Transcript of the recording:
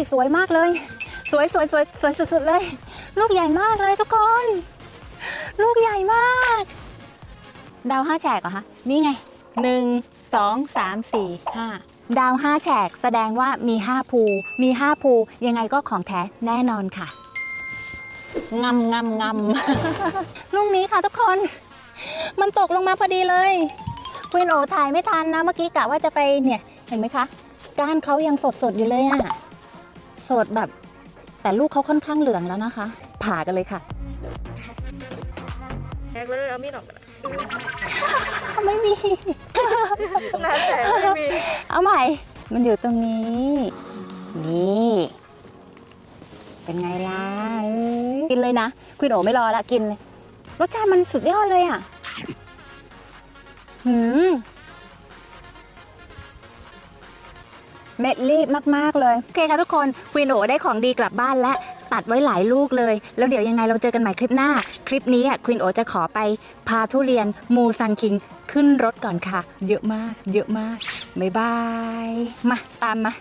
ยสวยมากเลย สวยสวยสวยสวยสุดๆเลย ลูกใหญ่มากเลยทุกคน ลูกใหญ่มาก ดาวห้าแฉกเหรอคะนี่ไงหนึ่งสองสามสี่ห้าดาวห้าแฉกแสดงว่ามีห้าภู มีห้าภู ยังไงก็ของแท้แน่นอนค่ะงำงำงำลูกนี้ค่ะทุกคน มันตกลงมาพอดีเลยคุยโอถ่ายไม่ทันนะเมื่อกี้กะว่าจะไปเนี่ย เห็นไหมคะ ก้านเขายังสดๆอยู่เลยอะ สดแบบ แต่ลูกเขาค่อนข้างเหลืองแล้วนะคะ ผ่ากันเลยค่ะแฮกเลยเอามีดออกไม่มีน้ำแสงไม่มี เอาใหม่ มันอยู่ตรงนี้ นี่ เป็นไงล่ะเอ้ยกินเลยนะ คุณโอไม่รอละกินเลยรสชาติมันสุดยอดเลยอะ หืม เม็ดรีบมาก ๆ เลย โอเคค่ะทุกคนควีนโอได้ของดีกลับบ้านและตัดไว้หลายลูกเลย แล้วเดี๋ยวยังไงเราเจอกันใหม่คลิปหน้า คลิปนี้อะควีนโอจะขอไปพาทุเรียนมูซันคิงขึ้นรถก่อนค่ะ เยอะมาก เยอะมากบ๊ายบาย มาตามมา